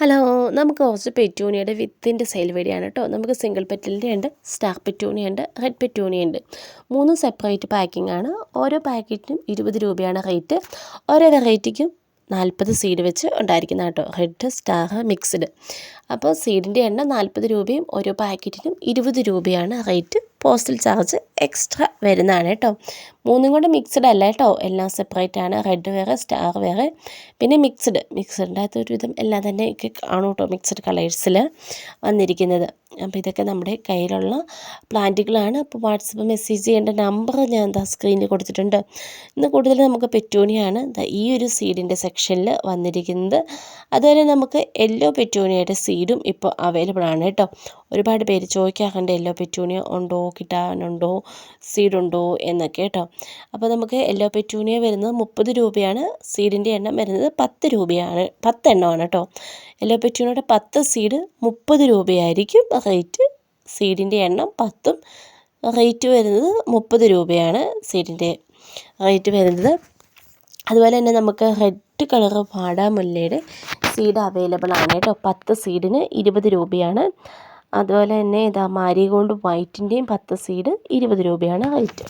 Hello നമുക്ക് കുറച്ച് പെറ്റൂണിയുടെ വിത്തിന്റെ sale വഴിയാണ് കേട്ടോ. നമുക്ക് സിംഗിൾ പെറ്റലിന്റെ ഉണ്ട് സ്റ്റാർ പെറ്റൂണി ഉണ്ട് റെഡ് പെറ്റൂണി ഉണ്ട്. മൂന്നും സെപ്പറേറ്റ് പാക്കിംഗ് ആണ്. ഓരോ പാക്കറ്റിനും ഇരുപത് രൂപയാണ് റേറ്റ് ഓരോ വെറൈറ്റിക്കും നാൽപ്പത് സീഡ് വെച്ച് ഉണ്ടായിരിക്കുന്ന കേട്ടോ. റെഡ് സ്റ്റാർ മിക്സ്ഡ് അപ്പോൾ സീഡിന്റെ എണ്ണം നാൽപ്പത് രൂപയും ഓരോ പാക്കറ്റിനും ഇരുപത് രൂപയാണ് റേറ്റ് പോസ്റ്റൽ ചാർജ് എക്സ്ട്രാ വരുന്നതാണ് കേട്ടോ മൂന്നും കൂടെ മിക്സ്ഡ് അല്ല കേട്ടോ എല്ലാം സെപ്പറേറ്റ് ആണ്. റെഡ് വേറെ സ്റ്റാർ വേറെ. പിന്നെ മിക്സ്ഡ് മിക്സഡിന്റെ അകത്ത് ഒരുവിധം എല്ലാം തന്നെ കാണും കേട്ടോ മിക്സ്ഡ് കളേഴ്സിൽ വന്നിരിക്കുന്നത്. അപ്പോൾ ഇതൊക്കെ നമ്മുടെ കയ്യിലുള്ള പ്ലാന്റുകളാണ്. അപ്പോൾ വാട്സപ്പ് മെസ്സേജ് ചെയ്യേണ്ട നമ്പർ ഞാൻ എന്താ സ്ക്രീനിൽ കൊടുത്തിട്ടുണ്ട്. ഇന്ന് കൂടുതൽ നമുക്ക് പെറ്റൂണിയാണ്. ഈ ഒരു സീഡിന്റെ സെക്ഷനിൽ വന്നിരിക്കുന്നത്. അതുപോലെ നമുക്ക് യെല്ലോ പെറ്റൂണിയുടെ സീഡും ഇപ്പോൾ അവൈലബിൾ ആണ് കേട്ടോ ഒരുപാട് പേര് ചോദിക്കാറുണ്ട് യെല്ലോ പെറ്റൂണിയ ഉണ്ടോ? കിട്ടാനുണ്ടോ? സീഡുണ്ടോ എന്നൊക്കെ കേട്ടോ. അപ്പോൾ നമുക്ക് യെല്ലോ പെറ്റൂണിയ വരുന്നത് മുപ്പത് രൂപയാണ്. സീഡിന്റെ എണ്ണം വരുന്നത് പത്ത് രൂപയാണ്. പത്ത് എണ്ണമാണ് കേട്ടോ. യെല്ലോ പെറ്റൂണിയുടെ പത്ത് സീഡ് മുപ്പത് രൂപയായിരിക്കും. റേറ്റ് സീഡിന്റെ എണ്ണം പത്തും റേറ്റ് വരുന്നത് മുപ്പത് രൂപയാണ് സീഡിന്റെ റേറ്റ് വരുന്നത് അതുപോലെ തന്നെ നമുക്ക് റെഡ് കളർ വാടാമുല്ലയുടെ സീഡ് അവൈലബിൾ ആണ് കേട്ടോ. പത്ത് സീഡിന് ഇരുപത് രൂപയാണ്. അതുപോലെ തന്നെ ഇതാ മാരിഗോൾഡ് വൈറ്റിന്റെയും പത്ത് സീഡ് ഇരുപത് രൂപയാണ് റേറ്റ്